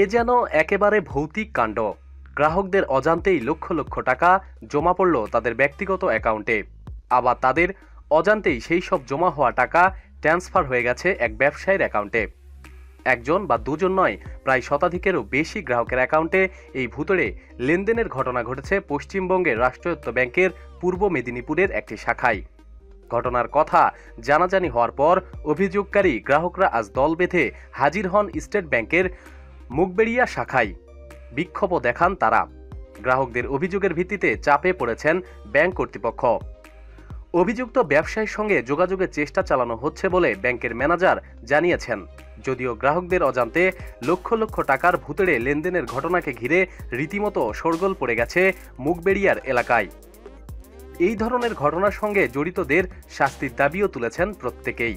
এ যেন একেবারে ভৌতিক কাণ্ড। গ্রাহকদের অজান্তেই লক্ষ লক্ষ টাকা জমা পড়ল তাদের ব্যক্তিগত অ্যাকাউন্টে। আবার তাদের অজান্তেই সেই সব জমা হওয়া টাকা ট্রান্সফার হয়ে গেছে এক ব্যবসায়ীর অ্যাকাউন্টে। একজন বা দুজন নয়, প্রায় শতাধিকেরও বেশি গ্রাহকের অ্যাকাউন্টে এই ভুতরে লেনদেনের ঘটনা ঘটেছে পশ্চিমবঙ্গের রাষ্ট্রায়ত্ত ব্যাংকের পূর্ব মেদিনীপুরের একটি শাখায়। ঘটনার কথা জানাজানি হওয়ার পর অভিযোগকারী গ্রাহকরা আজ দল বেঁধে হাজির হন স্টেট ব্যাংকের মুগবেড়িয়া শাখায়। বিক্ষোভও দেখান তারা। গ্রাহকদের অভিযোগের ভিত্তিতে চাপে পড়েছেন ব্যাংক কর্তৃপক্ষ। অভিযুক্ত ব্যবসায়ীর সঙ্গে যোগাযোগের চেষ্টা চালানো হচ্ছে বলে ব্যাংকের ম্যানেজার জানিয়েছেন। যদিও গ্রাহকদের অজান্তে লক্ষ লক্ষ টাকার ভুতুড়ে লেনদেনের ঘটনাকে ঘিরে রীতিমতো শোরগোল পড়ে গেছে মুগবেড়িয়ার এলাকায়। এই ধরনের ঘটনার সঙ্গে জড়িতদের শাস্তির দাবিও তুলেছেন প্রত্যেকেই।